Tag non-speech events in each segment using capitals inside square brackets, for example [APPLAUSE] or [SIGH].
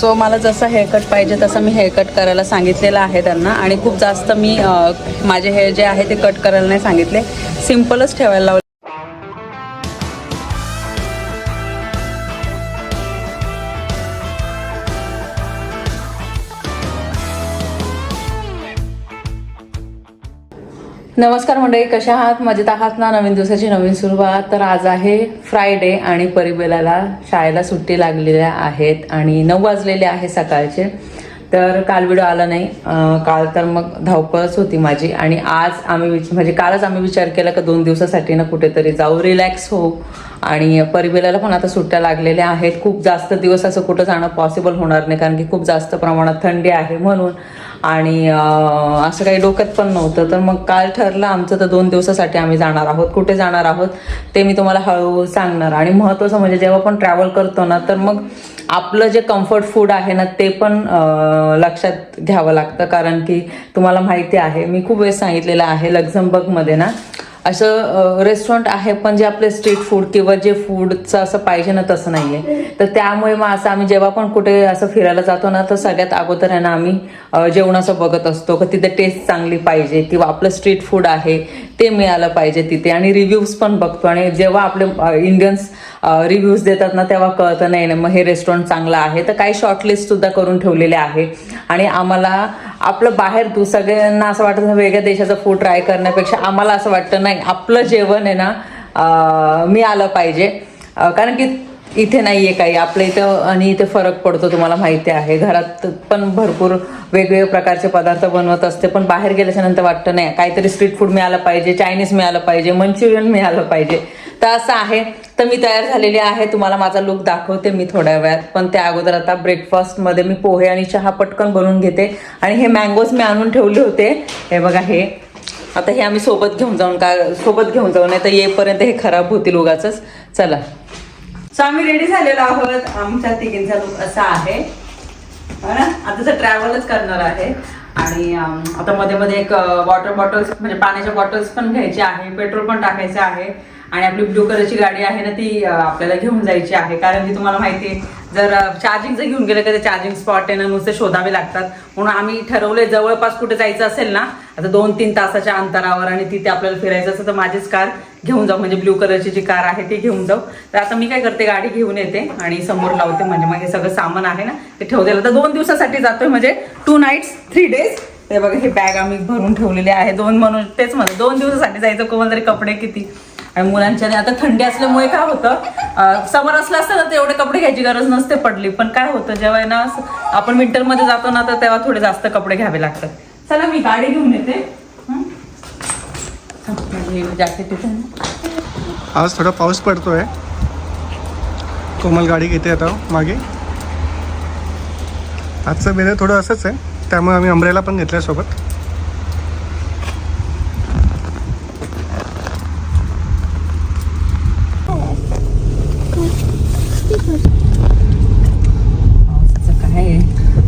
So मला जसं haircut पाहिजे तसं मी हेअरकट करायला सांगितलेलं आहे त्यांना. आणि खूप जास्त मी माझे हेअर जे आहे ते कट करायला नाही सांगितले. सिम्पलच ठेवायला लावले. नमस्कार मंडळी कशा आहात? मजेत आहात ना? नवीन दिवसाची नवीन सुरुवात. तर आज आहे फ्रायडे आणि परिबेलाला शाळेला सुट्टी लागलेल्या आहेत आणि नऊ वाजलेले आहे सकाळचे. तर काल व्हिडिओ आला नाही. काल तर मग धावपळच होती माझी आणि आज आम्ही विच म्हणजे कालच आम्ही विचार केला का दोन दिवसासाठी ना कुठेतरी जाऊ रिलॅक्स हो. आणि परिबेलाला पण आता सुट्ट्या लागलेल्या आहेत. खूप जास्त दिवस असं कुठं जाणं पॉसिबल होणार नाही कारण की खूप जास्त प्रमाणात थंडी आहे म्हणून. आणि असं काही डोक्यात पण नव्हतं. तर मग काल ठरलं आमचं तर दोन दिवसासाठी आम्ही जाणार आहोत. कुठे जाणार आहोत ते मी तुम्हाला हळूहळू सांगणार. आणि महत्त्वाचं म्हणजे जेव्हा पण ट्रॅव्हल करतो ना तर मग आपलं जे कम्फर्ट फूड आहे ना ते पण लक्षात घ्यावं लागतं. कारण की तुम्हाला माहिती आहे मी खूप वेळेस सांगितलेलं आहे लक्झमबर्गमध्ये ना असं रेस्टॉरंट आहे पण जे आपले स्ट्रीट फूड किंवा जे फूडचं असं पाहिजे ना तसं नाही आहे तर त्यामुळे मग असं आम्ही जेव्हा पण कुठे असं फिरायला जातो ना तर सगळ्यात अगोदर आहे ना आम्ही जेवणाचं बघत असतो. का तिथे टेस्ट चांगली पाहिजे किंवा आपलं स्ट्रीट फूड आहे ते मिळालं पाहिजे तिथे. आणि रिव्ह्यूज पण बघतो. आणि जेव्हा आपले इंडियन्स रिव्ह्यूज देतात ना तेव्हा कळतं नाही ना मग हे रेस्टॉरंट चांगलं आहे. तर काही शॉर्टलिस्ट सुद्धा करून ठेवलेले आहे. आणि आम्हाला आपलं बाहेर तू सगळ्यांना असं वाटतं वेगळ्या देशाचं फूड ट्राय करण्यापेक्षा आम्हाला असं वाटतं नाही आपलं जेवण आहे ना मी आलं पाहिजे. कारण की इथे नाही आहे काही. आपल्या इथं आणि इथे फरक पडतो तुम्हाला माहिती आहे. घरात पण भरपूर वेगवेगळे प्रकारचे पदार्थ बनवत असते पण बाहेर गेल्याच्यानंतर वाटतं नाही काहीतरी स्ट्रीट फूड मिळालं पाहिजे चायनीज मिळालं पाहिजे मंचुरियन मिळालं पाहिजे. तर असं आहे. तर मी तयार झालेली आहे. तुम्हाला माझा लुक दाखवते मी थोड्या वेळात. पण त्या अगोदर आता ब्रेकफास्टमध्ये मी पोहे आणि चहा पटकन बनवून घेते. आणि हे मँगोज मी आणून ठेवले होते. हे बघा हे. आता हे आम्ही सोबत घेऊन जाऊन का सोबत घेऊन जाऊ नाही तर येईपर्यंत हे खराब होतील उगाच चला. सो आम्ही रेडी झालेलो आहोत. आमच्या तिघींचा लुक असा आहे. हो आता तर ट्रॅव्हलच करणार आहे. आणि आता मध्ये मध्ये एक वॉटर बॉटल्स म्हणजे पाण्याच्या बॉटल्स पण घ्यायचे आहे. पेट्रोल पण टाकायचं आहे. आणि आपली ब्लू कलरची गाडी आहे ना ती आपल्याला घेऊन जायची आहे. कारण की तुम्हाला माहिती आहे जर चार्जिंग जर घेऊन गेलं तर चार्जिंग स्पॉट आहे ना नुसते शोधावे लागतात. म्हणून आम्ही ठरवले जवळपास कुठे जायचं असेल ना आता दोन तीन तासाच्या अंतरावर आणि तिथे आपल्याला फिरायचं असेल तर माझीच कार घेऊन जाऊ. म्हणजे ब्ल्यू कलरची जी कार आहे ती घेऊन जाऊ. तर आता मी काय करते गाडी घेऊन येते आणि समोर लावते. म्हणजे मग हे सगळं सामान आहे ना ते ठेवलेलं. तर दोन दिवसासाठी जातोय. म्हणजे टू नाईट्स थ्री डेज ते बघा हे बॅग आम्ही भरून ठेवलेले आहे. दोन म्हणून तेच म्हणतो. दोन दिवसासाठी जायचं. कोण तरी कपडे किती? आणि मुलांच्या आता थंडी असल्यामुळे काय होतं समर असलं असतं ना तर एवढे कपडे घ्यायची गरज नसते पडली. पण काय होतं जेव्हा आहे ना आपण विंटरमध्ये जातो ना तर तेव्हा थोडे जास्त कपडे घ्यावे लागतात. चला मी गाडी घेऊन येते हं? थांब, माझी जॅकेट तिथे आहे ना. आज थोडा पाऊस पडतोय. कोमल गाडी घेते आता मागे. आजचं वेदर थोडं असंच आहे त्यामुळे आम्ही अमरेला पण घेतल्या सोबत?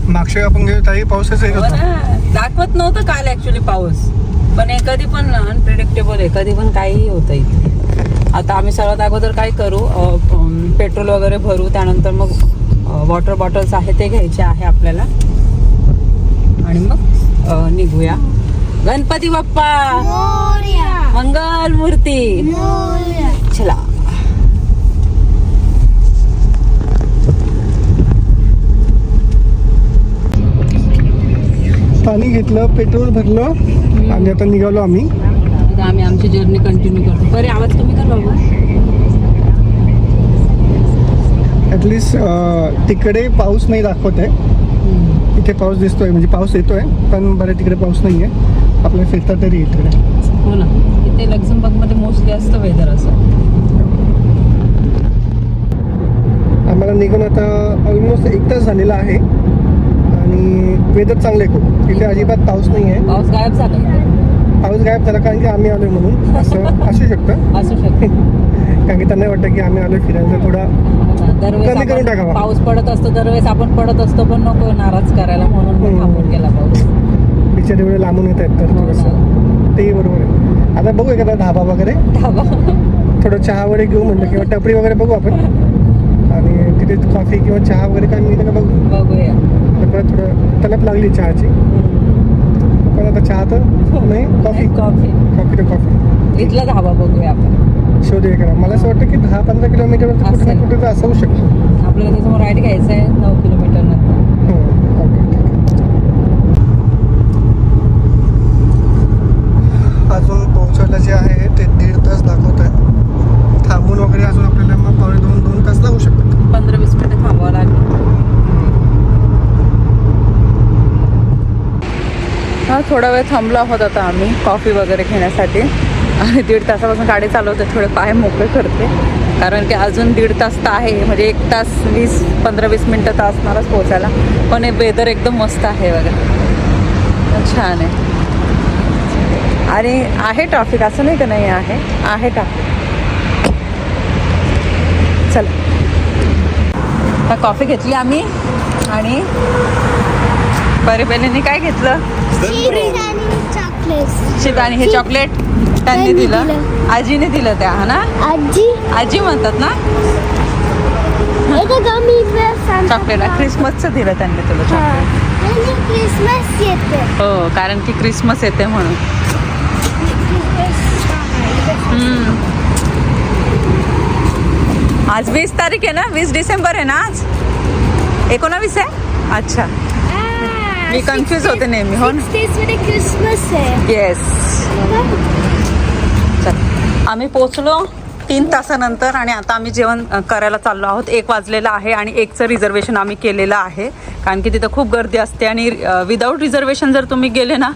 मागच्या आपण गेलो त्याही पाऊसच येत हो होता ना. दाखवत नव्हतं काल ऍक्च्युली पाऊस. पण हे कधी पण अनप्रिडिक्टेबल आहे. कधी पण काहीही होतं इथे. आता आम्ही सर्वात अगोदर काय करू पेट्रोल वगैरे भरू त्यानंतर मग वॉटर बॉटल्स आहे ते घ्यायचे आहे आपल्याला. आणि मग अ, निघूया. गणपती बाप्पा! मंगल मूर्ती चला. पाणी घेतलं पेट्रोल भरलं. आणि आता निघालो आम्ही. आता आम्ही आमची जर्नी कंटिन्यू करतो. बरे आवाज कमी कर बाबा. ॲटलिस्ट तिकडे पाऊस नाही दाखवत आहे. इथे पाऊस दिसतोय म्हणजे पाऊस येतोय पण बरं तिकडे पाऊस नाही आहे आपल्याला फिरता तरी येईल तिकडे हो ना. इथे लक्झमबर्गमध्ये मोस्टली असतं वेदर असं. आम्हाला निघून आता ऑलमोस्ट एक तास झालेला आहे. आणि वेदर चांगलं आहे खूप. इथे अजिबात पाऊस नाही आहे. पाऊस गायब झाला. पाऊस गायब झाला कारण की आम्ही आलोय म्हणून. असं [LAUGHS] असू शकतं. असू शकते. [LAUGHS] कारण की त्यांना वाटतं की आम्ही आलोय फिरायला थोडा दरवेळेस कमी करून आपण टाकावा. पाऊस पडत असतो दरवेळेस आपण पडत असतो पण नको नाराज करायला म्हणून मग. थांबून गेला पाऊस. बिचारे एवढे लांबून येत आहेत तर हो थोडंसं. तेही बरोबर आहे. आता बघू एखादा ढाबा वगैरे. ढाबा थोडं चहा वगैरे घेऊ म्हणलं किंवा टपरी वगैरे बघू आपण. आणि तिथे कॉफी किंवा चहा वगैरे काय मिळतं का बघू? बघूया. परत थोडं तलप लागली चहाची. पण आता चहा तर नाही कॉफी. कॉफी. कॉफी तर कॉफी. इथला धाबा बघूया आपण. शोधूया करा मला असं वाटतं की दहा पंधरा किलोमीटर कुठे. ना कुठे तर असू शकतो. आपल्याला त्याच्यामुळे राईड घ्यायचं आहे नऊ किलोमीटर हो अजून पोहोचायला जे आहे ते दीड तास दाखवत आहे. थांबून वगैरे अजून आपल्याला मग पावणे दोन दोन तास लागू शकतात पंधरा वीस मिनिटं थांबावं लागेल हा थोडा वेळ थांबला आहोत आता आम्ही कॉफी वगैरे घेण्यासाठी. आणि दीड तासापासून गाडी चालवते थोडे पाय मोकळे करते. कारण की अजून दीड तास तर आहे म्हणजे एक तास वीस पंधरा वीस मिनटं तर असणारच पोहोचायला. पण हे वेदर एकदम मस्त आहे वगैरे छान आहे. आणि आहे ट्रॅफिक असं नाही का नाही आहे? आहे ट्रॅफिक चला. आता कॉफी घेतली आम्ही आणि बरेबेलीने काय घेतलं? चॉकलेट शिप आणि हे चॉकलेट त्यांनी दिलं. आजीने दिलं त्या हा ना? आजी. आजी म्हणतात ना? चॉकलेट क्रिसमसचं दिलं त्यांनी तुला चॉकलेट क्रिसमस येते. हो कारण की क्रिसमस येते म्हणून. आज वीस तारीख आहे ना? वीस डिसेंबर आहे ना आज? एकोणावीस आहे? अच्छा. मी कन्फ्यूज होते नेहमी हो ना? मध्ये क्रिसमस आहे. येस चल. आम्ही पोचलो तीन तासानंतर आणि आता आम्ही जेवण करायला चाललो आहोत. एक वाजलेलं आहे आणि एकचं रिझर्वेशन आम्ही केलेलं आहे. कारण की तिथं खूप गर्दी असते आणि विदाऊट रिझर्वेशन जर तुम्ही गेले ना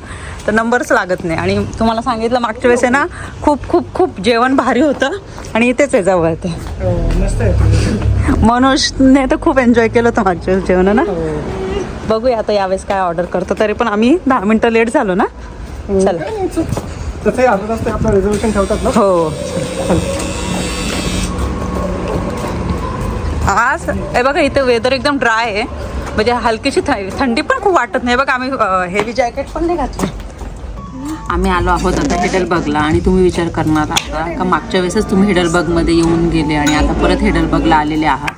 तर नंबरच लागत नाही. आणि तुम्हाला सांगितलं मागच्या वेळेस आहे ना खूप खूप खूप जेवण भारी होतं आणि इथेच आहे जवळ ते. हो, मस्त आहे. मनोजने तर खूप एन्जॉय केलं होतं मागच्या वेळेस जेवण ना? बघूया आता यावेळेस काय ऑर्डर करतो. तरी पण आम्ही दहा मिनटं लेट झालो ना? चला. तसंही अर्धा तास ते आपलं रिझर्वेशन ठेवतात ना? हो. आज हे बघा इथे वेदर एकदम ड्राय आहे. म्हणजे हलकीशी थ- थंडी पण खूप वाटत नाही. बघा आम्ही हेवी जॅकेट पण नाही घातलं. आम्ही आलो आहोत आता हेडलबगला आणि तुम्ही विचार करणार आता का? मागच्या वेळेसच तुम्ही हेडलबगमध्ये येऊन गेले आणि आता परत हेडलबगला आलेले आहात?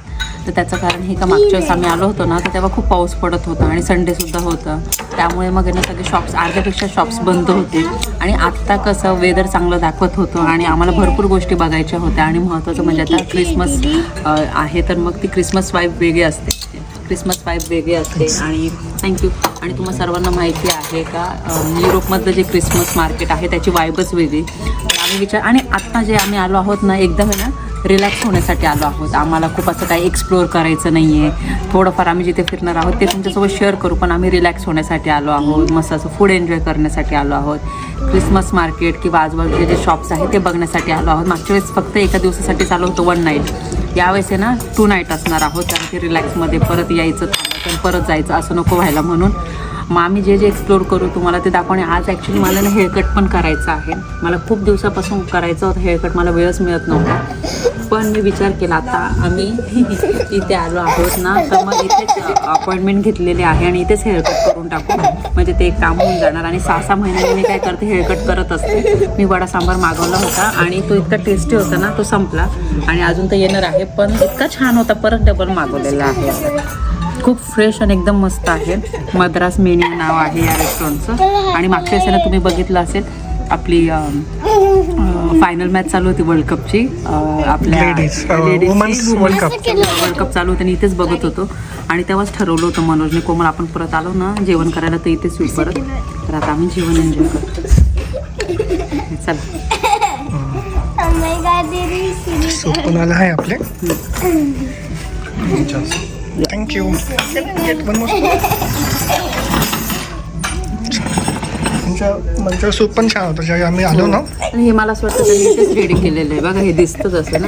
तर त्याचं कारण हे का मागच्या वेळेस आम्ही आलो होतो ना तर तेव्हा खूप पाऊस पडत होता आणि संडेसुद्धा होतं. त्यामुळे मग आहे ना सगळे शॉप्स अर्ध्यापेक्षा शॉप्स बंद होते. आणि आत्ता कसं वेदर चांगलं दाखवत होतं आणि आम्हाला भरपूर गोष्टी बघायच्या होत्या. आणि महत्त्वाचं म्हणजे आता क्रिसमस आहे तर मग ती क्रिसमस वाईफ वेगळी असते. क्रिसमस वाईफ वेगळी असते आणि थँक्यू आणि तुम्हाला सर्वांना माहिती आहे का युरोपमधलं जे क्रिसमस मार्केट आहे त्याची वाईबच वेगळी. आम्ही विचार आणि आत्ता जे आम्ही आलो आहोत ना एकदम आहे ना रिलॅक्स होण्यासाठी आलो आहोत. आम्हाला खूप असं काही एक्सप्लोअर करायचं नाही आहे थोडंफार आम्ही जिथे फिरणार आहोत ते तुमच्यासोबत शेअर करू पण आम्ही रिलॅक्स होण्यासाठी आलो आहोत. मस्त असं फूड एन्जॉय करण्यासाठी आलो आहोत. क्रिसमस मार्केट किंवा आजूबाजूचे जे शॉप्स आहेत ते बघण्यासाठी आलो आहोत. मागच्या वेळेस फक्त एका दिवसासाठी चालू होतो वन नाईट यावेळेस आहे ना टू नाईट असणार आहोत. कारण की रिलॅक्समध्ये परत यायचं थांबायचं परत जायचं असं नको व्हायला म्हणून. मग आम्ही जे जे एक्सप्लोर करू तुम्हाला ते दाखवणे. आज ॲक्च्युली मला ना हेअरकट पण करायचं आहे. मला खूप दिवसापासून करायचं होतं हेअरकट मला वेळच मिळत नव्हता. पण मी विचार केला आता आम्ही [LAUGHS] इथे आलो आहोत ना तर मग इथेच अपॉइंटमेंट घेतलेली आहे आणि इथेच हेअरकट करून टाकू. म्हणजे ते काम होऊन जाणार. आणि सहा सहा महिन्यांनी मी काय करते हेअरकट करत असते. मी वडा सांबार मागवला होता आणि तो इतका टेस्टी होता ना तो संपला. आणि अजून तर येणार आहे पण इतका छान होता परत डबल मागवलेला आहे. खूप फ्रेश आणि एकदम मस्त आहे. मद्रास मेन्यू नाव आहे या रेस्टॉरंटचं आणि मागच्या वेळेस ना तुम्ही बघितलं असेल आपली फायनल मॅच चालू होती वर्ल्ड कपची आपल्या. वर्ल्ड कप चालू होतं आणि इथेच बघत होतो. आणि तेव्हाच ठरवलं होतं मनोजने कोमल आपण परत आलो ना जेवण करायला तर इथेच येऊ परत तर आता आम्ही जेवण एन्जॉय करतो. चला. सूप पण आलं आहे आपले थँक्यू मंचर सूप पण छान होतं जेव्हा आम्ही आलो ना. आणि हे मला असं वाटतं त्यांनी इथेच रेडी केलेलं आहे. बघा हे दिसतंच असं ना.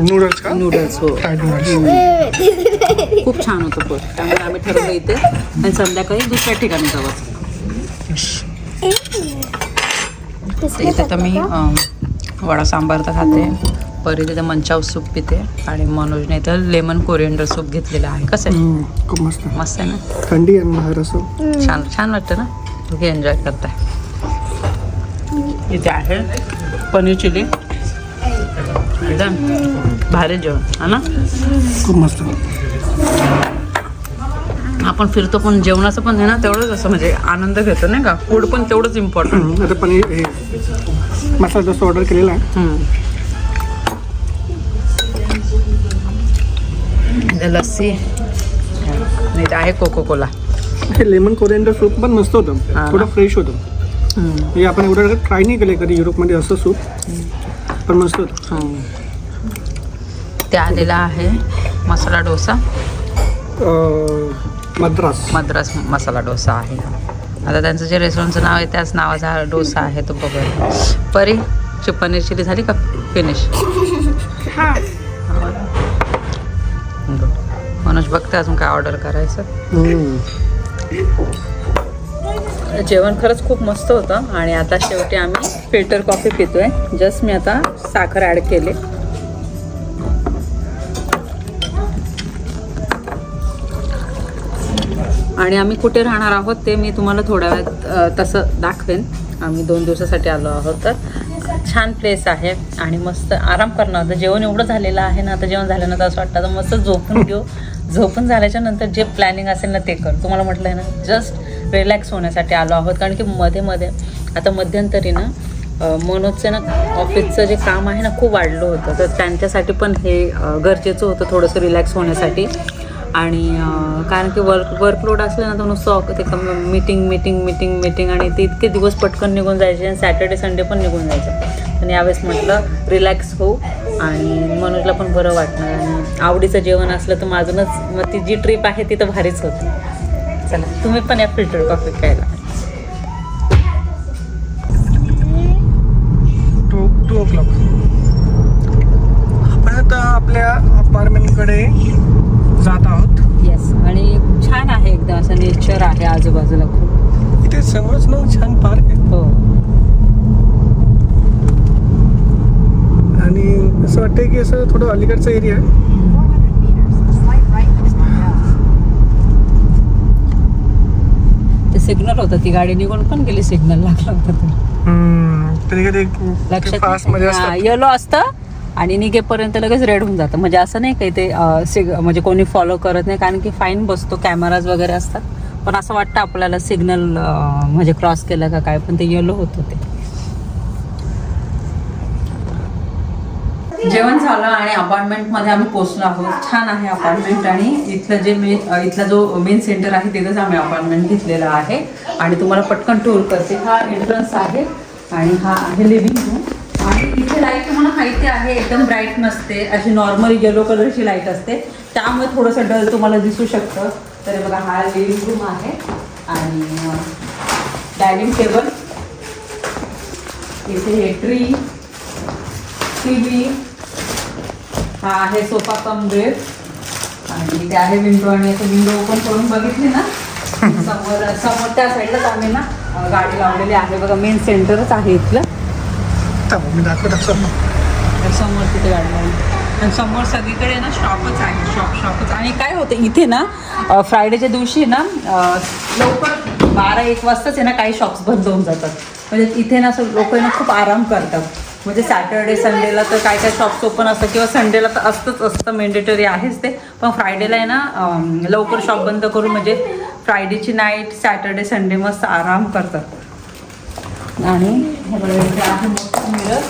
नूडल्स का? नूडल्स हो. फ्राईड नूडल्स खूप छान होतं पण त्यामुळे आम्ही ठरवलं इथे. आणि संध्याकाळी दुसऱ्या ठिकाणी जावं तर इथे तर मी अं, वडा सांबार तर खाते. परी तिथे मंचाव सूप पिते आणि मनोजने इथं लेमन कोरिएंडर सूप घेतलेलं आहे. कसं आहे? खूप मस्त. मस्त आहे ना? थंडी छान छान वाटतं ना? तुम्ही एन्जॉय करताय. इथे आहे पनीर चिली. एकदम भारी जेवण हा ना? खूप मस्त. आपण फिरतो पण जेवणाचं पण आहे ना तेवढंच असं म्हणजे आनंद घेतो नाही का? फूड पण तेवढंच इम्पॉर्टंट आता पनीर हे मसाला डोसा ऑर्डर केलेला आहे लस्सी नाही ते आहे कोको कोला हे लेमन कोरिएंडर सूप पण मस्त होतं. हा? थोडं फ्रेश होतं. म्हणजे आपण एवढं ट्राय नाही केलं कधी युरोपमध्ये असं सूप पण मस्त होतं. ते आलेला आहे मसाला डोसा. मद्रास. मद्रास मसाला डोसा आहे. आता त्यांचं जे रेस्टॉरंटचं नाव आहे त्याच नावाचा हा डोसा आहे तो बघूया. परी पनीर चिली झाली का? फिनिश मनोज बघते अजून काय ऑर्डर करायचं. जेवण खरंच खूप मस्त होतं. आणि आता शेवटी आम्ही फिल्टर कॉफी पितोय. जस्ट मी आता साखर ॲड केले. आणि आम्ही कुठे राहणार आहोत ते मी तुम्हाला थोड्या वेळात तसं दाखवेन. आम्ही दोन दिवसासाठी आलो आहोत तर. छान प्लेस आहे आणि मस्त आराम करणार. आता जेवण एवढं झालेलं आहे ना आता जेवण झाल्यानंतर असं वाटतं आता मस्त झोपून घेऊ. झोपून झाल्याच्यानंतर जे प्लॅनिंग असेल ना ते कर. तुम्हाला म्हटलं आहे ना जस्ट रिलॅक्स होण्यासाठी आलो आहोत. कारण की मध्ये मध्ये आता मध्यंतरी ना मनोजचं ना ऑफिसचं जे काम आहे ना खूप वाढलं होतं. तर त्यांच्यासाठी पण हे गरजेचं होतं थोडंसं रिलॅक्स होण्यासाठी. आणि कारण की वर्क वर्कलोड असलं ना तर नुसतं ते मीटिंग मीटिंग मीटिंग मीटिंग आणि ते इतके दिवस पटकन निघून जायचे आणि सॅटर्डे संडे पण निघून जायचे. आणि यावेळेस म्हटलं रिलॅक्स होऊ. आणि मनोजला पण बरं वाटणार आणि आवडीचं जेवण असलं तर माझूनच मग ती जी ट्रिप आहे ती तर भारीच होती. चला तुम्ही पण या फिल्टर कॉफी प्यायला. टू टू ओ क्लॉक आपण आता आपल्या अपार्टमेंटकडे जात आहोत. येस आणि छान आहे एकदम असं नेचर आहे आजूबाजूला खूप. इथे समोरच ना छान पार्क आहे. हो. आणि असं वाटतंय की असं थोडं अलीकडचा एरिया आहे. ते सिग्नल होतं ती गाडी निघून पण गेली सिग्नल लागला होता तर कधी कधी लक्षात फास्टमध्ये असतात. येलो असतं आणि निघेपर्यंत लगेच रेड होऊन जातं. म्हणजे असं नाही काही ते अं, म्हणजे कोणी फॉलो करत नाही कारण की फाईन बसतो कॅमेराज वगैरे असतात. पण असं वाटतं आपल्याला सिग्नल म्हणजे क्रॉस केलं का काय पण ते येलो होतं ते. जेवण झालं आणि अपार्टमेंटमध्ये आम्ही पोहोचलो आहोत. छान आहे अपार्टमेंट आणि इथलं जे मेन इथला जो मेन सेंटर आहे तिथंच आम्ही अपार्टमेंट घेतलेला आहे. आणि तुम्हाला पटकन टूर करते. हा एंट्रन्स आहे आणि हा आहे लिव्हिंग रूम आणि इथे लाइट तुम्हाला माहिती आहे एकदम ब्राईट नसते. अशी नॉर्मल येलो कलरची लाइट असते. त्यामुळे थोडंसं डल तुम्हाला दिसू शकतं. तर बघा हा लिव्हिंग रूम आहे. आणि डायनिंग टेबल इथे हे ट्री टी व्ही हा आहे सोफा कम बेड आणि इथे आहे विंडो आणि असं विंडो ओपन करून बघितली ना? समोर समोर त्या साईडलाच आम्ही ना गाडी लावलेली आहे. बघा मेन सेंटरच आहे इथलं. समोर. तिथे गाडी लावली. आणि समोर सगळीकडे ना शॉपच आहे. शॉप शॉपच आणि काय होतं इथे ना फ्रायडेच्या दिवशी ना लवकर बारा एक वाजताच आहे ना काही शॉप्स बंद होऊन जातात. म्हणजे इथे ना असं लोक ना खूप आराम करतात. म्हणजे सॅटर्डे संडेला तर काय काय शॉप्स ओपन असतं किंवा संडेला तर असतंच असतं मेंडेटरी आहेच ते. पण फ्रायडेला आहे ना लवकर शॉप बंद करून म्हणजे फ्रायडेची नाईट सॅटर्डे संडे मस्त आराम करतात. आणि मिरर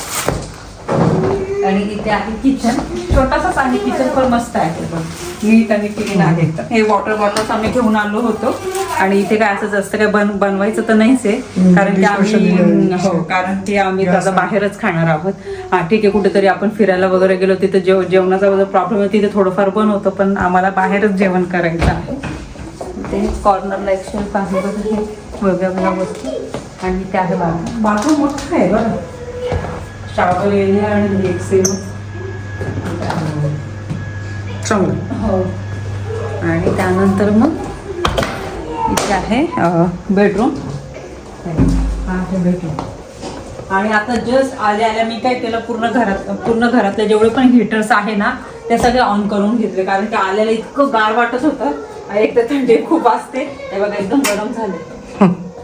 आणि इथे आहे किचन छोटासाच आहे किचन पण मस्त आहे पण. नीट आणि क्लीन आहे. हे वॉटर बॉटल्स आम्ही घेऊन आलो होतो. आणि इथे काय असं जास्त काय बन बनवायचं तर नाहीच आहे. कारण की आम्ही हो कारण की आम्ही आता बाहेरच खाणार आहोत. हा ठीक आहे कुठेतरी आपण फिरायला वगैरे गेलो तिथे जेव जेवणाचा वगैरे प्रॉब्लेम आहे तिथे थोडंफार बनवतो पण आम्हाला बाहेरच जेवण करायचं आहे. ते कॉर्नरला एक शेल्फ आहे बघा हे. वेगळ्या वेगळ्या वस्तू. आणि ते आहे बाथरूम मोठं आहे बघा एरिया आणि एक सेम चांगलं. हो. आणि त्यानंतर मग इथे आहे बेडरूम हा बेडरूम आणि आता जस्ट आल्या आल्या मी काय केलं पूर्ण घरात पूर्ण घरातले जेवढे पण हिटर्स आहे ना ते सगळे ऑन करून घेतले. कारण की आल्याला इतकं गार वाटत होतं. आणि एक तर थंडी खूप असते. हे बघा एकदम गरम झाले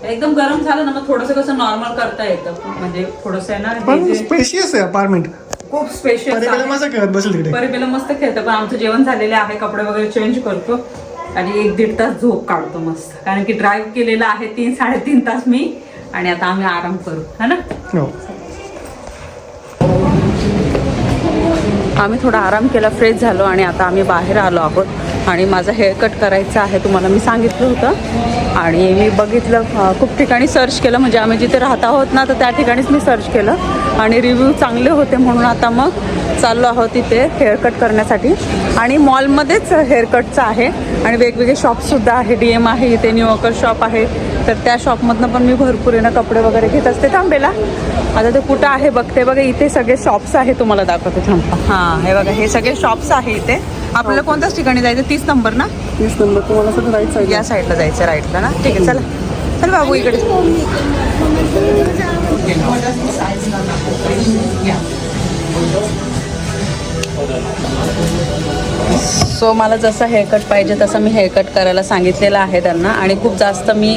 एकदम गरम झालं ना मग थोडंसं कसं नॉर्मल करता येतं. म्हणजे थोडंसं आहे ना हे जे- स्पेशियस आहे अपार्टमेंट खूप स्पेशल परिबेला मजा खेळत बसेल तिकडे. परिबेला मस्त खेळतो पण आमचं जेवण झालेलं आहे कपडे वगैरे चेंज करतो आणि एक दीड तास झोप काढतो मस्त. कारण की ड्राईव्ह केलेला आहे तीन साडेतीन तास मी आणि आता आम्ही आराम करू. है ना? हो. आम्ही थोडा आराम केला फ्रेश झालो आणि आता आम्ही बाहेर आलो आहोत. आणि माझं हेअर कट करायचं आहे तुम्हाला मी सांगितलं होतं. आणि मी बघितलं खूप ठिकाणी सर्च केलं. म्हणजे आम्ही जिथे राहत आहोत ना तर त्या ठिकाणीच मी सर्च केलं. आणि रिव्ह्यू चांगले होते म्हणून आता मग चाललो आहोत तिथे हेअर कट करण्यासाठी. आणि मॉलमध्येच हेअर कटचं आहे. आणि वेगवेगळे शॉपसुद्धा आहे. डी एम आहे इथे न्यूयॉर्कर शॉप आहे. तर त्या शॉपमधनं पण मी भरपूर आहे ना कपडे वगैरे घेत असते. थांबेला आता ते कुठं आहे बघते बघा इथे सगळे शॉप्स आहे तुम्हाला दाखवते. थांबा. हां हे बघा हे सगळे शॉप्स आहे इथे. आपल्याला कोणत्याच ठिकाणी जायचं? तीस नंबर ना? तीस नंबर. तुम्हाला सगळं राईट साईड या साईडला जायचं राईटला ना? ठीक आहे चला. चल बाबू इकडे. सो मला जसं हेअरकट पाहिजे तसं मी हेअरकट करायला सांगितलेलं आहे त्यांना. आणि खूप जास्त मी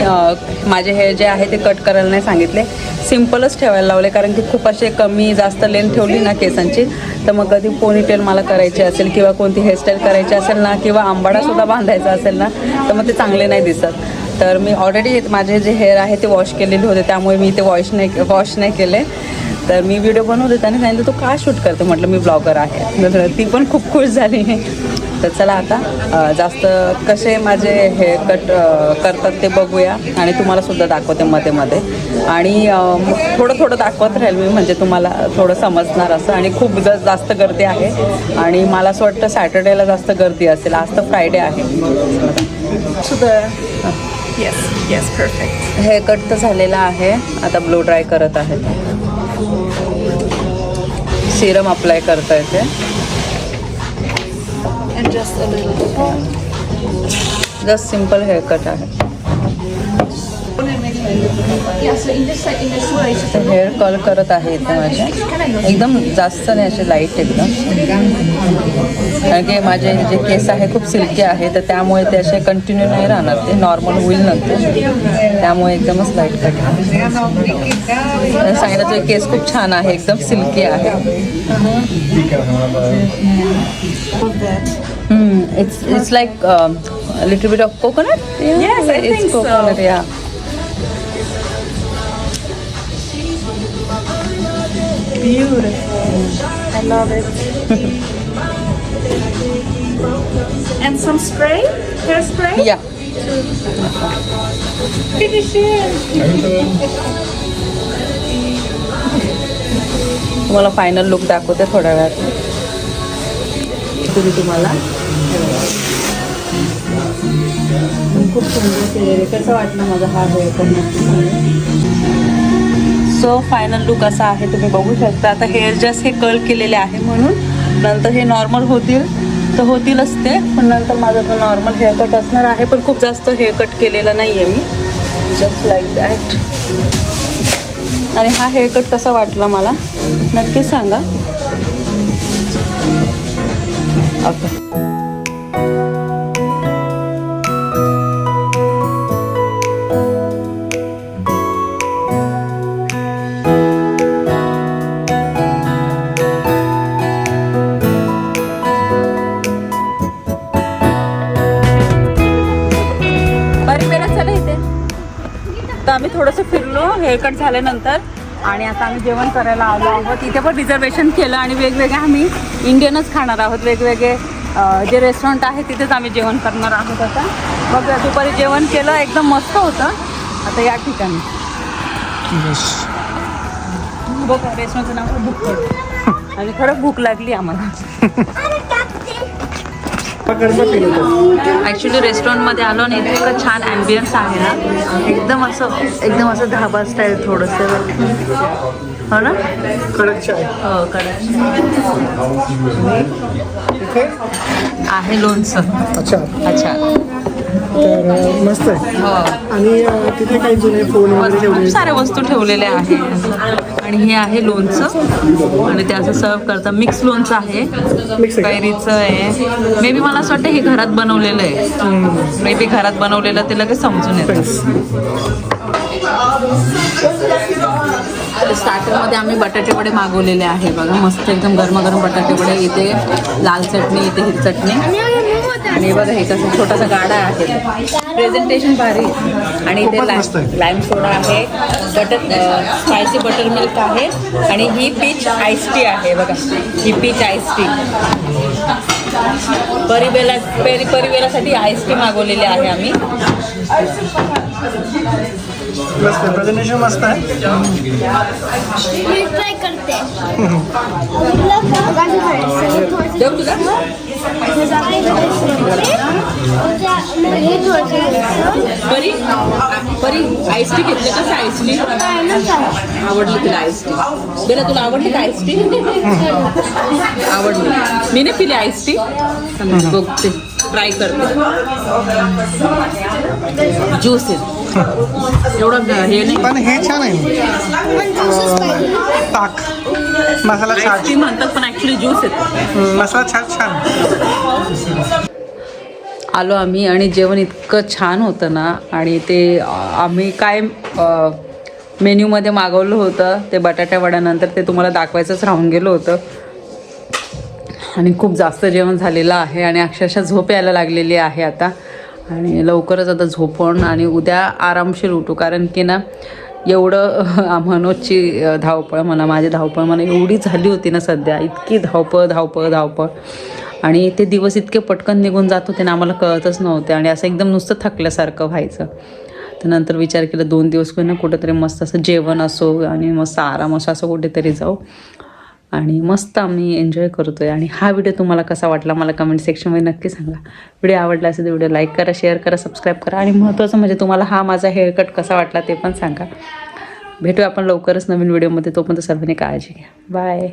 माझे हेअर जे आहे ते कट करायला नाही सांगितले. सिम्पलच ठेवायला लावले कारण की खूप असे कमी जास्त लेंथ ठेवली ना केसांची. तर मग कधी पोनीटेल मला करायची असेल किंवा कोणती हेअरस्टाईल करायची असेल ना किंवा आंबाडासुद्धा बांधायचा असेल ना तर मग ते चांगले नाही दिसत. तर मी ऑलरेडी माझे जे हेअर आहे ते वॉश केलेले होते त्यामुळे मी ते वॉश नाही वॉश नाही केले. तर मी व्हिडिओ बनवले त्याने सांगितलं तू का शूट करते म्हटलं मी ब्लॉगर आहे. तर ती पण खूप खुश झाली. तर चला आता जास्त कसे माझे हेअर कट करतात ते बघूया आणि तुम्हाला सुद्धा दाखवते मध्ये मध्ये. आणि थोडं थोडं दाखवत राहील मी म्हणजे तुम्हाला थोडं समजणार असं. आणि खूप जा जास्त गर्दी आहे. आणि मला असं वाटतं सॅटर्डेला जास्त गर्दी असेल. आज तर फ्रायडे आहे. सुद्धा yes yes perfect haircut तर झालेला आहे. आता ब्लो ड्राय करत आहे. सिरम अप्लाय करता येते. जस्ट सिंपल हेअर कट आहे. हेअर कल करत आहे इथे माझे. एकदम जास्त नाही असे लाइट एकदम कारण की माझे जे केस आहे खूप सिल्की आहे तर त्यामुळे ते असे कंटिन्यू नाही राहणार. ते नॉर्मल होईल नंतर. त्यामुळे एकदमच लाइट कट सांगितलं तुझे केस खूप छान आहे एकदम सिल्की आहे. It's it's like little bit of coconut. Coconut या Beautiful. I love it. [LAUGHS] and some spray? Hairspray? या Finish it. तुम्हाला फायनल लुक दाखवते थोड्या वेळात तुम्ही तुम्हाला खूप सुंदर केलेले कसं वाटलं माझा हा हेअर सो फायनल लुक असा आहे तुम्ही बघू शकता. आता हेअर जस्ट हे कल केलेले आहे म्हणून. नंतर हे नॉर्मल होतील. तर होतीलच ते पण नंतर माझा तर नॉर्मल हेअर कट असणार आहे. पण खूप जास्त हेअर कट केलेला नाही आहे मी. जस्ट लाईक दॅट आणि हा हेअर कट कसा वाटला मला? नक्की सांगा. ओके हेअरकट झाल्यानंतर आणि आता आम्ही जेवण करायला आलो आहोत. इथे पण रिझर्वेशन केलं आणि वेगवेगळे आम्ही इंडियनच खाणार आहोत. वेगवेगळे जे रेस्टॉरंट आहे तिथेच आम्ही जेवण करणार आहोत आता. मग दुपारी जेवण केलं एकदम मस्त होतं. आता या ठिकाणी. बघा रेस्टॉरंटचं नाव भूक आणि खरं भूक लागली आम्हाला. [LAUGHS] ॲक्च्युली रेस्टॉरंटमध्ये आलो आणि इतकं छान ॲम्बियन्स आहे ना. एकदम असं एकदम असं धाबा स्टाईल थोडंसं. हो ना? कडक चाय. हो कडक. आहे लोणचं. अच्छा. अच्छा. तर मस्त आहे. हो. आणि तिथे काही जुने फोन खूप साऱ्या वस्तू ठेवलेल्या आहेत. आणि हे आहे लोणचं. आणि ते असं सर्व करतात. मिक्स लोणचं आहे. कैरीचं आहे. मे बी मला असं वाटतं हे घरात बनवलेलं आहे. मे बी घरात बनवलेलं ते लगेच समजून येतं. स्टार्टरमध्ये आम्ही बटाटे वडे मागवलेले आहे. बघा मस्त एकदम गरमागरम बटाटे वडे इथे लाल चटणी इथे ही चटणी आणि हे बघा हे कसं छोटासा गाडा आहे. प्रेझेंटेशन भारी. आणि इथे. लाईम सोडा आहे. बटर स्पायसी बटर मिल्क आहे. आणि ही पीच आईस टी आहे बघा. ही पीच आईस टी परिबेला पेरी परिबेलासाठी आईस टी मागवलेली आहे आम्ही. मस्त आहे. प्रेझेंटेशन मस्त आहे. करते. परी? परी आईस टी घेतली कसं आईस टी आवडली तुला आईस टी बेला तुला आवडली का आईस टी आवडली. मी नाही पिली आईस टी बघते. ट्राय करते. ज्यूस एवढं हे नाही. पण हे छान आहे. ताक. मसाला छान. म्हणतात पण ॲक्च्युली ज्यूस आहे. मसाला छान छान. आलो आम्ही आणि जेवण इतकं छान होतं ना आणि ते आम्ही काय मेन्यूमध्ये मागवलं होतं ते बटाट्या वड्यानंतर ते तुम्हाला दाखवायचंच राहून गेलं होतं. आणि खूप जास्त जेवण झालेलं आहे आणि अक्षरशः झोप यायला लागलेली आहे आता. आणि लवकरच आता झोपण आणि उद्या आरामशीर उठू. कारण की ना एवढं मनोजची धावपळ म्हणा माझी धावपळ म्हणा एवढी झाली होती ना सध्या. इतकी धावपळ धावपळ धावपळ. आणि ते दिवस इतके पटकन निघून जात होते ना आम्हाला कळतच नव्हते. आणि असं एकदम नुसतं थकल्यासारखं व्हायचं. तर नंतर विचार केला दोन दिवस ना कुठंतरी मस्त असं जेवण असो आणि मस्त आराम असो असं कुठेतरी जाऊ. आणि मस्त आम्ही एन्जॉय करतोय. आणि हा व्हिडिओ तुम्हाला कसा वाटला मला कमेंट सेक्शनमध्ये नक्की सांगा. व्हिडिओ आवडला असेल तर व्हिडिओ लाईक करा शेअर करा सबस्क्राईब करा. आणि महत्त्वाचं म्हणजे तुम्हाला हा माझा हेअरकट कसा वाटला ते पण सांगा. भेटूया आपण लवकरच नवीन व्हिडिओमध्ये तोपर्यंत सर्वांनी काळजी घ्या. बाय